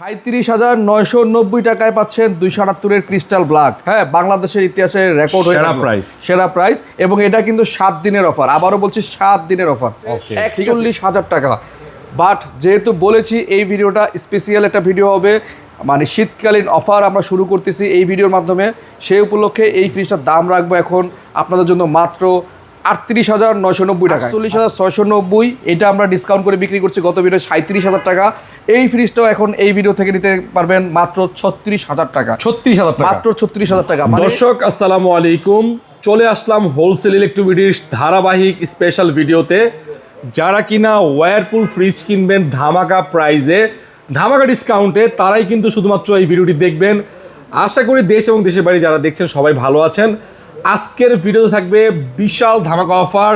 সাঁত্রিশ হাজার নয়শো নব্বই টাকায় পাচ্ছেন দুইশো আটাত্তরের ক্রিস্টাল ব্ল্যাক। হ্যাঁ বাংলাদেশের ইতিহাসে রেকর্ড হয়ে সেরা price। সেরা প্রাইস এবং এটা কিন্তু সাত দিনের অফার। আবারও বলছি সাত দিনের অফার। একচল্লিশ হাজার টাকা। বাট যেহেতু বলেছি এই ভিডিওটা স্পেশাল একটা ভিডিও হবে মানে শীতকালীন অফার আমরা শুরু করতেছি এই ভিডিওর মাধ্যমে। সেই উপলক্ষে এই ফ্রিজটার দাম রাখব এখন আপনাদের জন্য মাত্র আটত্রিশ হাজার নয়শো নব্বই টাকা চল্লিশ হাজার ছয়শো নব্বই এটা আমরা ডিসকাউন্ট করে বিক্রি করছি গত ভিডিও সাঁত্রিশ হাজার টাকা। এই ফ্রিজটাও এখন এই ভিডিও থেকে নিতে পারবেন মাত্র ছত্রিশ হাজার টাকা। ছত্রিশ হাজার টাকা। মাত্র ছত্রিশ হাজার টাকা। মানে দর্শক আসসালামু আলাইকুম। চলে আসলাম হোলসেল ইলেকট্রিবিটির ধারাবাহিক স্পেশাল ভিডিওতে যারা কিনা ওয়ারপুল ফ্রিজ কিনবেন ধামাকা প্রাইজে ধামাকা ডিসকাউন্টে তারাই কিন্তু শুধুমাত্র এই ভিডিওটি দেখবেন। আশা করি দেশ এবং দেশের বাইরে যারা দেখছেন সবাই ভালো আছেন। আজকের ভিডিওতে থাকবে বিশাল ধামাকা অফার।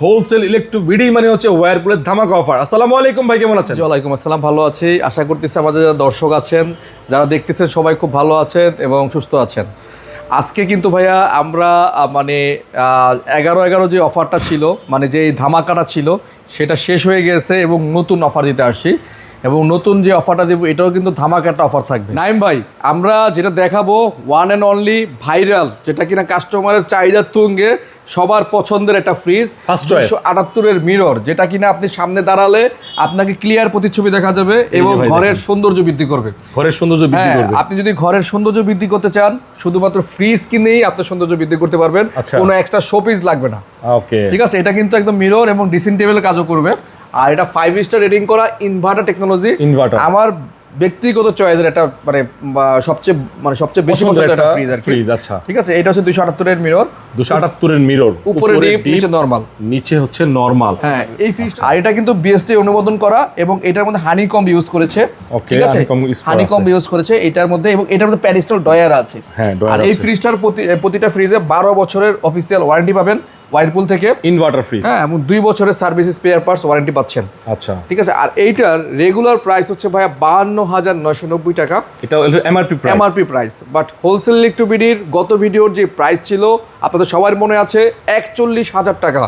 হোলসেল ইলেকট্রিবিটি মানে হচ্ছে ওয়ারপুলের ধামাকা অফার। আসসালামু আলাইকুম ভাই, কেমন আছেন? ওয়ালাইকুম আসসালাম, ভালো আছি। আশা করতেছি আমাদের যারা দর্শক আছেন, যারা দেখতেছেন সবাই খুব ভালো আছেন এবং সুস্থ আছেন। আজকে কিন্তু ভাইয়া আমরা মানে এগারো এগারো যে অফারটা ছিল মানে যে ধামাকাটা ছিল, সেটা শেষ হয়ে গেছে এবং নতুন অফার দিতে আসছি এবং নতুন যে অফারটা দেবো এটাও কিন্তু ধামাকা একটা অফার থাকবে। নাইম ভাই আমরা যেটা দেখাবো ওয়ান অ্যান্ড অনলি ভাইরাল যেটা কিনা কাস্টমারের চাহিদা তুঙ্গে সবার পছন্দের একটা ফ্রিজ choice। আটাত্তরের মিরর যেটা কিনা আপনি সামনে দাঁড়ালে আপনাকে ক্লিয়ার প্রতিচ্ছবি দেখা যাবে এবং ঘরের সৌন্দর্য বৃদ্ধি করবে। ঘরের সৌন্দর্য বৃদ্ধি হ্যাঁ করবে। আপনি যদি ঘরের সৌন্দর্য বৃদ্ধি করতে চান শুধুমাত্র ফ্রিজ কিনেই আপনার সৌন্দর্য বৃদ্ধি করতে পারবেন। আচ্ছা। কোনো এক্সট্রা শোপিস লাগবে না। ওকে ঠিক আছে এটা কিন্তু একদম মিরর এবং ড্রেসিং টেবিল কাজও করবে। আর এটা ফাইভ স্টার রেটিং করা ইনভার্টার টেকনোলজি ইনভার্টার আমার ব্যক্তিগত চয়েসের এটা মানে সবচেয়ে মানে সবচেয়ে বেশি পছন্দের একটা একটা ফ্রিজ আর fridge, আচ্ছা। ঠিক আছে এটা হচ্ছে দুশো এর মিরর দুশো আটাত্তরের মিরর উপরে ডিপ নিচে নর্মাল নিচে হচ্ছে নরমাল হ্যাঁ এই ফ্রিজ আর এটা কিন্তু বিএসটি অনুমোদন করা এবং এটার মধ্যে হানি কম ইউজ করেছে আছে? use হানি কম ইউজ করেছে এটার মধ্যে এবং এটার মধ্যে প্যারিস্টল ডয়ার আছে। হ্যাঁ, dryer আর এই ফ্রিজটার প্রতি প্রতিটা ফ্রিজে বারো বছরের অফিসিয়াল ওয়ারেন্টি পাবেন। ওয়াইরপুল থেকে ইনভার্টার ফ্রিজ হ্যাঁ এবং দুই বছরের সার্ভিস স্পেয়ার পার্টস ওয়ারেন্টি পাচ্ছেন। আচ্ছা। ঠিক আছে আর এইটার রেগুলার প্রাইস হচ্ছে ভাইয়া বাহান্ন হাজার নয়শো নব্বই টাকা। এটা MRP price MRP price but wholesale ইলেকট্রিবিডির গত ভিডিওর যে প্রাইস ছিল আপনাদের সবার মনে আছে একচল্লিশ হাজার টাকা।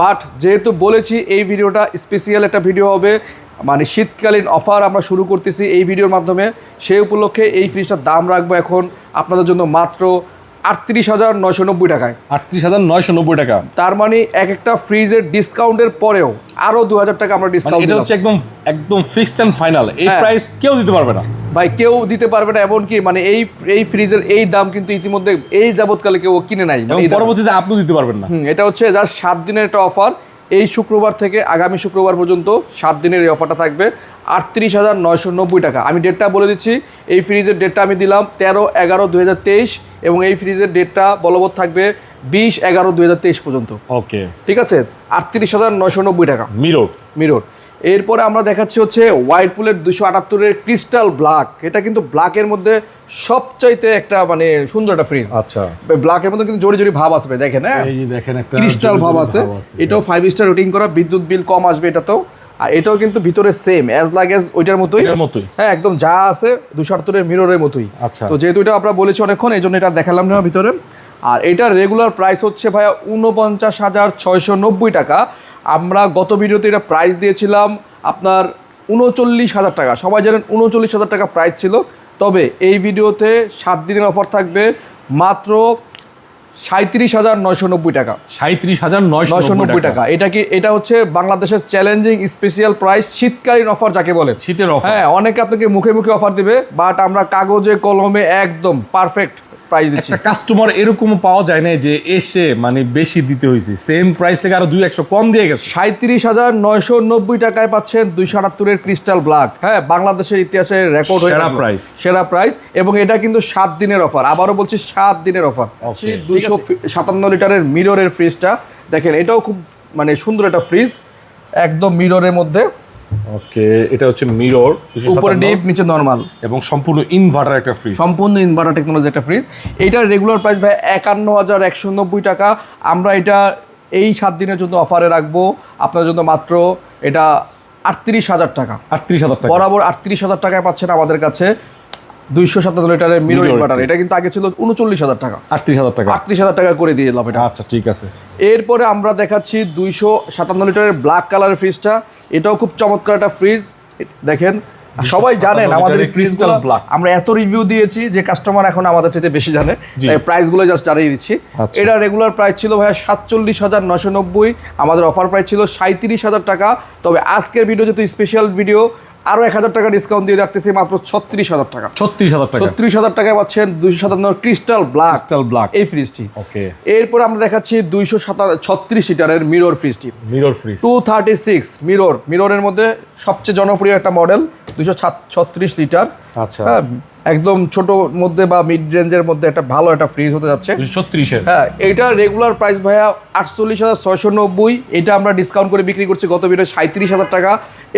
বাট যেহেতু বলেছি এই ভিডিওটা স্পেশিয়াল একটা ভিডিও হবে মানে শীতকালীন অফার আমরা শুরু করতেছি এই ভিডিওর মাধ্যমে। সেই উপলক্ষে এই ফ্রিজটার দাম রাখব এখন আপনাদের জন্য মাত্র আটত্রিশ হাজার নয়শো নব্বই টাকায়। আটত্রিশ হাজার নয়শো নব্বই টাকা। তার মানে এক একটা ফ্রিজের ডিসকাউন্টের পরেও আরও দু হাজার টাকা আমরা মানে ডিসকাউন্ট এটা হচ্ছে একদম একদম ফিক্সড অ্যান্ড ফাইনাল এই হ্যাঁ। প্রাইস কেউ দিতে পারবে না। ভাই কেউ দিতে পারবে না এমনকি মানে এই এই ফ্রিজের এই দাম কিন্তু ইতিমধ্যে এই যাবৎকালে কেউ কিনে নাই। মানে পরবর্তীতে আপনিও দিতে পারবেন না। এটা হচ্ছে জাস্ট সাত দিনের একটা অফার এই শুক্রবার থেকে আগামী শুক্রবার পর্যন্ত সাত দিনের এই অফারটা থাকবে। আটত্রিশ হাজার নয়শো নব্বই টাকা। আমি ডেটটা বলে দিচ্ছি। এই ফ্রিজের ডেটটা আমি দিলাম তেরো এগারো দু এবং এই ফ্রিজের ডেটটা বলবৎ থাকবে বিশ এগারো দু পর্যন্ত। ওকে ঠিক আছে? আটত্রিশ হাজার নয়শো নব্বই টাকা। মিরর মিরর এরপরে আমরা দেখাচ্ছি হচ্ছে হোয়াইটপুলের দুশো আটাত্তরের ক্রিস্টাল ব্ল্যাক। এটা কিন্তু ব্ল্যাকের মধ্যে সবচাইতে একটা মানে সুন্দর একটা ফ্রিজ আচ্ছা। ব্ল্যাকের মধ্যে কিন্তু জোরে জোরে ভাব আসবে দেখেন হ্যাঁ? এই দেখেন একটা ক্রিস্টাল ভাব আছে। এটাও ফাইভ স্টার রেটিং করা বিদ্যুৎ বিল কম আসবে এটাতেও। আর এটাও কিন্তু ভিতরে সেম অ্যাজ লাগ এজ ওইটার মতোই। মতোই। হ্যাঁ একদম যা আছে দুশো আটাত্তরের মিররের মতোই। আচ্ছা। তো যেহেতু এটা আমরা বলেছি অনেকক্ষণ এই জন্য এটা দেখালাম না ভিতরে। আর এটার রেগুলার প্রাইস হচ্ছে ভাইয়া উনপঞ্চাশ হাজার ছয়শো নব্বই টাকা। আমরা গত ভিডিওতে এটা প্রাইস দিয়েছিলাম আপনার উনচল্লিশ হাজার টাকা। সবাই জানেন উনচল্লিশ হাজার টাকা প্রাইস ছিল। তবে এই ভিডিওতে সাত দিনের অফার থাকবে মাত্র সাঁত্রিশ হাজার নয়শো নব্বই টাকা। সাঁত্রিশ হাজার নয়শো নব্বই টাকা। এটা কি এটা হচ্ছে বাংলাদেশের চ্যালেঞ্জিং স্পেশাল প্রাইস শীতকালীন অফার যাকে বলে। শীতের অফার হ্যাঁ অনেকে আপনাকে মুখে মুখে অফার দিবে বাট আমরা কাগজে কলমে একদম পারফেক্ট প্রাইস দিচ্ছি। একটা কাস্টমার এরকম পাওয়া যায় না যে এসে মানে বেশি দিতে হয়েছে। সেম প্রাইস থেকে আরও দুই একশো কম দিয়ে গেছে। সাঁত্রিশ হাজার নয়শো নব্বই টাকায় পাচ্ছেন দুইশো আটাত্তরের ক্রিস্টাল ব্ল্যাক হ্যাঁ বাংলাদেশের ইতিহাসে রেকর্ড হয়ে সেরা price। সেরা প্রাইস এবং এটা কিন্তু সাত দিনের অফার আবারও বলছি সাত দিনের অফার দুইশো সাতান্ন লিটারের মিররের ফ্রিজটা দেখেন এটাও খুব মানে সুন্দর একটা ফ্রিজ একদম মিররের মধ্যে। ওকে এটা হচ্ছে মিরর উপরে ডিপ নিচে নর্মাল এবং সম্পূর্ণ ইনভার্টার একটা ফ্রিজ সম্পূর্ণ ইনভার্টার টেকনোলজি একটা ফ্রিজ এটার রেগুলার প্রাইস ভাই একান্ন হাজার একশো নব্বই টাকা। আমরা এটা এই সাত দিনের জন্য অফারে রাখব। আপনার জন্য মাত্র এটা আটত্রিশ হাজার টাকা। আটত্রিশ হাজার টাকা। বরাবর আটত্রিশ হাজার টাকায় পাচ্ছেন আমাদের কাছে। দুইশো সাতান্ন লিটারের Mirror ইনভার্টার এটা কিন্তু আগে ছিল উনচল্লিশ হাজার টাকা। আটত্রিশ হাজার টাকা। আটত্রিশ হাজার টাকা করে দিয়ে দিলাম এটা। আচ্ছা ঠিক আছে। এরপরে আমরা দেখাচ্ছি দুইশো সাতান্ন লিটারের ব্ল্যাক কালারের ফ্রিজটা এটাও খুব চমৎকার একটা ফ্রিজ দেখেন সবাই জানেন আমাদের লিটারের ক্রিস্টাল আমরা এত রিভিউ দিয়েছি যে কাস্টমার এখন আমাদের চাইতে বেশি জানে। জি। প্রাইসগুলো জাস্ট জানিয়ে দিচ্ছি। আচ্ছা। এটা রেগুলার প্রাইস ছিল ভাইয়া সাতচল্লিশ হাজার নশো নব্বই। আমাদের অফার প্রাইস ছিল সাঁত্রিশ হাজার টাকা। তবে আজকের ভিডিও যেহেতু স্পেশাল ভিডিও আরও এক হাজার টাকা ডিসকাউন্ট দিয়ে রাখতেছি মাত্র ছত্রিশ হাজার টাকা। ছত্রিশ হাজার টাকা। ছত্রিশ হাজার টাকায় পাচ্ছেন দুইশো সাতান্ন ক্রিস্টাল ব্ল্যাক ক্রিস্টাল ব্ল্যাক এই ফ্রিজটি ওকে এরপর আমরা দেখাচ্ছি দুইশো সাতা ছত্রিশ লিটারের mirror ফ্রিজটি mirror fridge two thirty six mirror মিররের মধ্যে সবচেয়ে জনপ্রিয় একটা মডেল দুশো ছত্রিশ লিটার আচ্ছা। হ্যাঁ একদম ছোট মধ্যে বা মিড রেঞ্জের মধ্যে একটা ভালো একটা ফ্রিজ হতে যাচ্ছে। ছত্রিশের। হ্যাঁ এইটার রেগুলার প্রাইস ভাইয়া আটচল্লিশ হাজার ছয়শো নব্বই। এটা আমরা ডিসকাউন্ট করে বিক্রি করছি গত ভিডিও সাঁত্রিশ হাজার টাকা।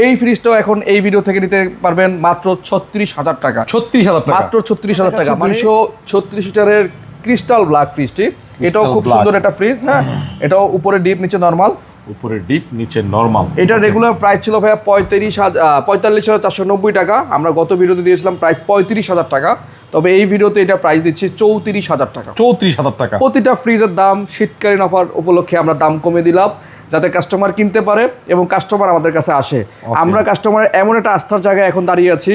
এই ফ্রিজটাও এখন এই ভিডিও থেকে নিতে পারবেন মাত্র ছত্রিশ হাজার টাকা। ছত্রিশ হাজার টাকা। মাত্র ছত্রিশ হাজার টাকা। দুইশো ছত্রিশ লিটারের ক্রিস্টাল ব্ল্যাক ফ্রিজটি এটাও খুব সুন্দর একটা ফ্রিজ হ্যাঁ? এটাও উপরে ডিপ নিচে নর্মাল উপরে ডিপ নিচে নরমাল এটা রেগুলার প্রাইস ছিল ভাইয়া পঁয়ত্রিশ হাজার পঁয়তাল্লিশ হাজার চারশো নব্বই টাকা। আমরা গত ভিডিওতে দিয়েছিলাম প্রাইস পঁয়ত্রিশ হাজার টাকা। তবে এই ভিডিওতে এটা প্রাইস দিচ্ছি চৌত্রিশ হাজার টাকা। চৌত্রিশ হাজার টাকা। প্রতিটা ফ্রিজের দাম শীতকালীন অফার উপলক্ষে আমরা দাম কমে দিলাম। যাতে কাস্টমার কিনতে পারে এবং কাস্টমার আমাদের কাছে আসে। আমরা কাস্টমারের এমন একটা আস্থার জায়গায় এখন দাঁড়িয়ে আছি।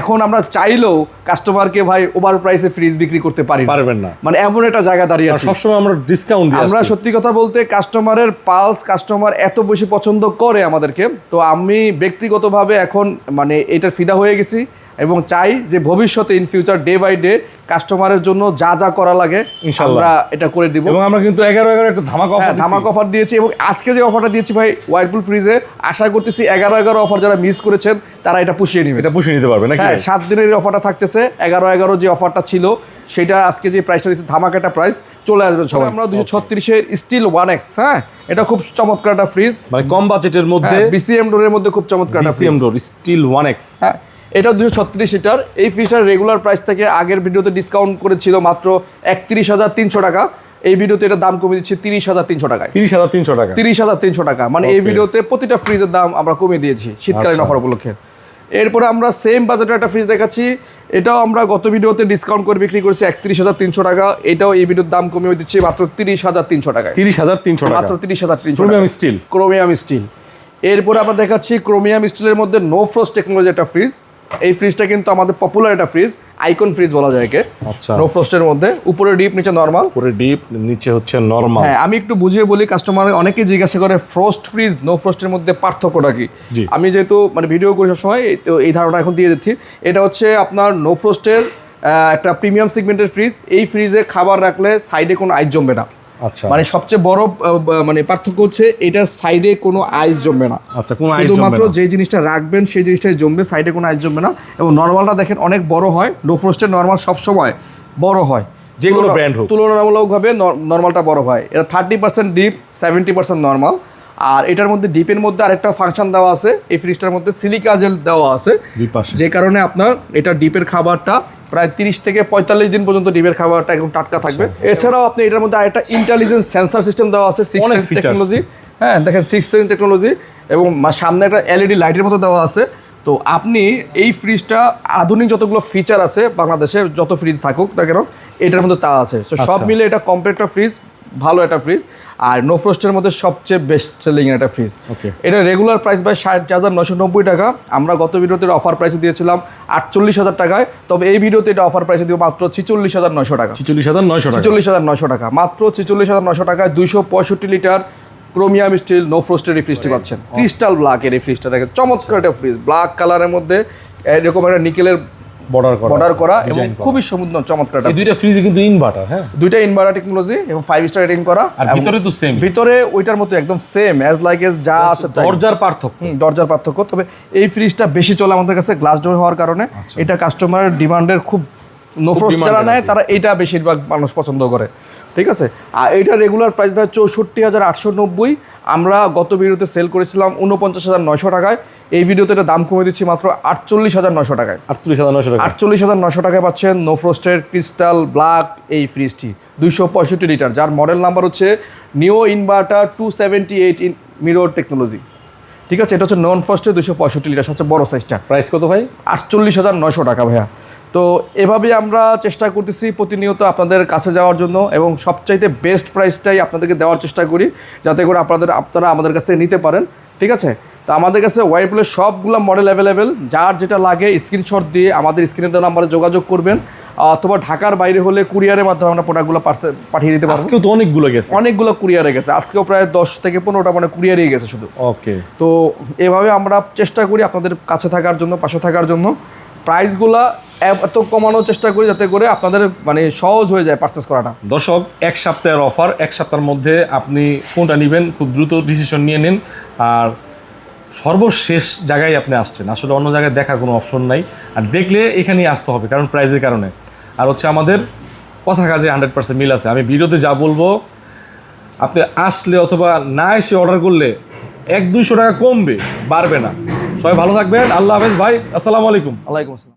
এখন আমরা চাইলেও কাস্টমারকে ভাই ওভার প্রাইসে ফ্রিজ বিক্রি করতে পারি পারবেন না। মানে এমন একটা জায়গায় দাঁড়িয়ে আছি। সবসময় আমরা ডিসকাউন্ট আমরা সত্যি কথা বলতে কাস্টমারের পালস কাস্টমার এত বেশি পছন্দ করে আমাদেরকে। তো আমি ব্যক্তিগতভাবে এখন মানে এটার ফিদা হয়ে গেছি। এবং চাই যে ভবিষ্যতে in future day by day কাস্টমারের জন্য যা যা করা লাগে। আমরা এটা করে দিব। এবং আমরা কিন্তু এগারো এগারো একটা ধামাকা হ্যাঁ offer ধামাক অফার দিয়েছি এবং আজকে যে অফারটা দিয়েছি ভাই ওয়াইপুল ফ্রিজে আশা করতেছি এগারো এগারো অফার যারা মিস করেছেন তারা এটা পুষিয়ে নেবে। এটা পুষে নিতে পারবে নাকি? হ্যাঁ সাত দিনের অফারটা থাকতেছে এগারো এগারো যে অফারটা ছিল সেটা আজকে যে প্রাইসটা দিচ্ছে ধামাকাটা প্রাইস চলে আসবে সবাই। আমরা দুশো ছত্রিশের স্টিল ওয়ান এক্স হ্যাঁ? এটা খুব চমৎকার একটা ফ্রিজ মানে কম বাজেটের মধ্যে বিসিএম ডোরের মধ্যে খুব চমৎকার একটা GCM door steel one X হ্যাঁ এটা দুশো ছত্রিশ লিটার। এই ফ্রিজটার রেগুলার প্রাইস থেকে আগের ভিডিওতে ডিসকাউন্ট করেছিল মাত্র একত্রিশ হাজার তিনশো টাকা। এই ভিডিওতে এটা দাম কমে দিচ্ছে তিরিশ হাজার তিনশো টাকায়। তিরিশ হাজার তিনশো টাকা। তিরিশ হাজার তিনশো টাকা। মানে এই. ভিডিওতে প্রতিটা ফ্রিজের দাম আমরা কমিয়ে দিয়েছি শীতকালীন আচ্ছা। অফার উপলক্ষে এরপরে আমরা সেম বাজেটের একটা ফ্রিজ দেখাচ্ছি। এটাও আমরা গত ভিডিওতে ডিসকাউন্ট করে বিক্রি করছি একত্রিশ হাজার তিনশো টাকা। এটাও এই ভিডিওর দাম কমিয়ে দিচ্ছি মাত্র তিরিশ হাজার তিনশো টাকায়। তিরিশ হাজার তিনশো টাকা। মাত্র তিরিশ হাজার তিনশো স্টিল ক্রোমিয়াম স্টিল এরপরে আমরা দেখাচ্ছি ক্রোমিয়াম স্টিলের মধ্যে নো ফ্রস্ট টেকনোলজি একটা ফ্রিজ এই ফ্রিজটা কিন্তু আমাদের পপুলার একটা ফ্রিজ আইকন ফ্রিজ বলা যায় একে। আচ্ছা। নো ফ্রস্টের মধ্যে উপরে ডিপ নিচে নর্মাল উপরে ডিপ নিচে হচ্ছে নরমাল হ্যাঁ আমি একটু বুঝিয়ে বলি কাস্টমার অনেকে জিজ্ঞাসা করে ফ্রস্ট ফ্রিজ নো ফ্রস্টের মধ্যে পার্থক্যটা কি? জি। আমি যেহেতু মানে ভিডিও করি সবসময় এই- তো এই ধারণা এখন দিয়ে দিচ্ছি। এটা হচ্ছে আপনার নো ফ্রস্টের একটা প্রিমিয়াম সেগমেন্টের ফ্রিজ এই ফ্রিজে খাবার রাখলে সাইডে কোনো আইস জমবে না। আচ্ছা। মানে সবচেয়ে বড় মানে পার্থক্য হচ্ছে এটার সাইডে কোনো আইস জমবে না। আচ্ছা কোনো আইস শুধুমাত্র না। যে জিনিসটা রাখবেন সেই জিনিসটাই জমবে সাইডে কোনো আইস জমবে না। এবং নর্মালটা দেখেন অনেক বড় হয় লো ফ্রস্টের নর্মাল সবসময় বড় হয়। যে কোনো brand হোক। তুলনামূলকভাবে নর্মালটা বড় হয়। এটা thirty percent deep seventy percent normal আর এটার মধ্যে ডিপের মধ্যে আরেকটা ফাংশন দেওয়া আছে এই ফ্রিজটার মধ্যে সিলিকা জেল দেওয়া আছে। যে কারণে আপনার এটা ডিপের খাবারটা প্রায় তিরিশ থেকে পঁয়তাল্লিশ দিন পর্যন্ত ডিমের খাবারটা একদম টাটকা থাকবে। এছাড়াও আপনি এটার মধ্যে আরেকটা ইন্টেলিজেন্স সেন্সার সিস্টেম দেওয়া আছে সিক্স। টেকনোলজি হ্যাঁ দেখেন সিক্স সেন্স টেকনোলজি এবং সামনে একটা এলইডি লাইটের মতো দেওয়া আছে। তো আপনি এই ফ্রিজটা আধুনিক যতগুলো ফিচার আছে বাংলাদেশে যত ফ্রিজ থাকুক না কেন এটার মধ্যে তা আছে। সব আচ্ছা। মিলে এটা কমপ্লিট একটা ফ্রিজ ভালো একটা ফ্রিজ আর নো ফ্রস্টের মধ্যে সবচেয়ে বেস্ট সেলিং একটা ফ্রিজ. এটা রেগুলার প্রাইস বাই ষাট হাজার নশো নব্বই টাকা। আমরা গত ভিডিওতে অফার প্রাইসে দিয়েছিলাম আটচল্লিশ হাজার টাকায়। তবে এই ভিডিওতে এটা অফার প্রাইসে দিব মাত্র ছিচল্লিশ হাজার নশো টাকা। ছিচল্লিশ হাজার নয়শো টাকা। ছিচল্লিশ হাজার নশো টাকা। মাত্র ছিচল্লিশ হাজার নশো টাকায় দুইশো পঁয়ষট্টি লিটার ক্রোমিয়াম স্টিল নো ফ্রোস্টের এই ফ্রিজটি পাচ্ছেন। ক্রিস্টাল ব্ল্যাকের এই ফ্রিজটা দেখেন। চমৎকার একটা ফ্রিজ ব্ল্যাক কালারের মধ্যে এরকম একটা নিকেলের বর্ডার করা বর্ডার করা এবং খুবই সুন্দর চমৎকার এই দুইটা ফ্রিজ কিন্তু ইনভার্টার হ্যাঁ? দুইটা ইনভার্টার টেকনোলজি এবং ফাইভ স্টার রেটিং করা আর ভিতরে তো সেম ভিতরে ওইটার মতো একদম সেম অ্যাজ লাইক এস যা আছে দরজার পার্থক্য। দরজার পার্থক্য। তবে এই ফ্রিজটা বেশি চলে আমাদের কাছে গ্লাস ডোর হওয়ার কারণে। এটা কাস্টমারের ডিমান্ডের খুব নোফ্রস্ট যারা নেয় তারা এইটা বেশিরভাগ মানুষ পছন্দ করে। ঠিক আছে? আর এইটা রেগুলার প্রাইস ভাই চৌষট্টি হাজার আটশো নব্বই। আমরা গত ভিডিওতে সেল করেছিলাম উনপঞ্চাশ হাজার নয়শো টাকায়। এই ভিডিওতে এটা দাম কমে দিচ্ছি মাত্র আটচল্লিশ হাজার নয়শো টাকায়। আটচল্লিশ হাজার নয়শো টাকা আটচল্লিশ হাজার নশো টাকায় পাচ্ছেন নো ফ্রস্টের ক্রিস্টাল ব্ল্যাক এই ফ্রিজটি দুইশো পঁয়ষট্টি লিটার যার মডেল নাম্বার হচ্ছে neo inverter two seventy eight in mirror technology ঠিক আছে? এটা হচ্ছে নন ফ্রস্টের দুশো পঁয়ষট্টি লিটার সবচেয়ে বড় সাইজটা প্রাইস কত ভাই? আটচল্লিশ হাজার নয়শো টাকা ভাইয়া। তো এভাবেই আমরা চেষ্টা করতেছি প্রতিনিয়ত আপনাদের কাছে যাওয়ার জন্য এবং সবচাইতে বেস্ট প্রাইসটাই আপনাদেরকে দেওয়ার চেষ্টা করি যাতে করে আপনাদের আপনারা আমাদের কাছ থেকে নিতে পারেন ঠিক আছে? তো আমাদের কাছে ওয়াইপুলের সবগুলো মডেল অ্যাভেলেবেল যার যেটা লাগে স্ক্রিনশট দিয়ে আমাদের স্ক্রিনে দেওয়া নাম্বারে যোগাযোগ করবেন অথবা ঢাকার বাইরে হলে কুরিয়ারের মাধ্যমে আমরা প্রোডাক্টগুলো পার্সেল পাঠিয়ে দিতে পারব। আজকেও তো অনেকগুলো গেছে। অনেকগুলো কুরিয়ারে গেছে। আজকেও প্রায় দশ থেকে পনেরোটা মানে কুরিয়ারেই গেছে শুধু। ওকে তো এভাবে আমরা চেষ্টা করি আপনাদের কাছে থাকার জন্য পাশে থাকার জন্য। প্রাইসগুলা এত কমানোর চেষ্টা করি যাতে করে আপনাদের মানে সহজ হয়ে যায় পারচেস করাটা। দর্শক, এক সপ্তাহের অফার এক সপ্তাহের মধ্যে আপনি কোনটা নেবেন, খুব দ্রুত ডিসিশন নিয়ে নিন। আর সর্বশেষ জায়গায় আপনি আসছেন। আসলে অন্য জায়গায় দেখার কোনো অপশন নাই। আর দেখলে এখানেই আসতে হবে, কারণ প্রাইজের কারণে। আর হচ্ছে আমাদের কথা কাজে হান্ড্রেড পার্সেন্ট মিল আছে। আমি ভিডিওতে যা বলব, আপনি আসলে অথবা না এসে অর্ডার করলে এক দুইশো টাকা কমবে, বাড়বে না। সবাই ভালো থাকবেন। আল্লাহ হাফেজ ভাই আসসালামু আলাইকুম। আলাইকুম আসসালাম।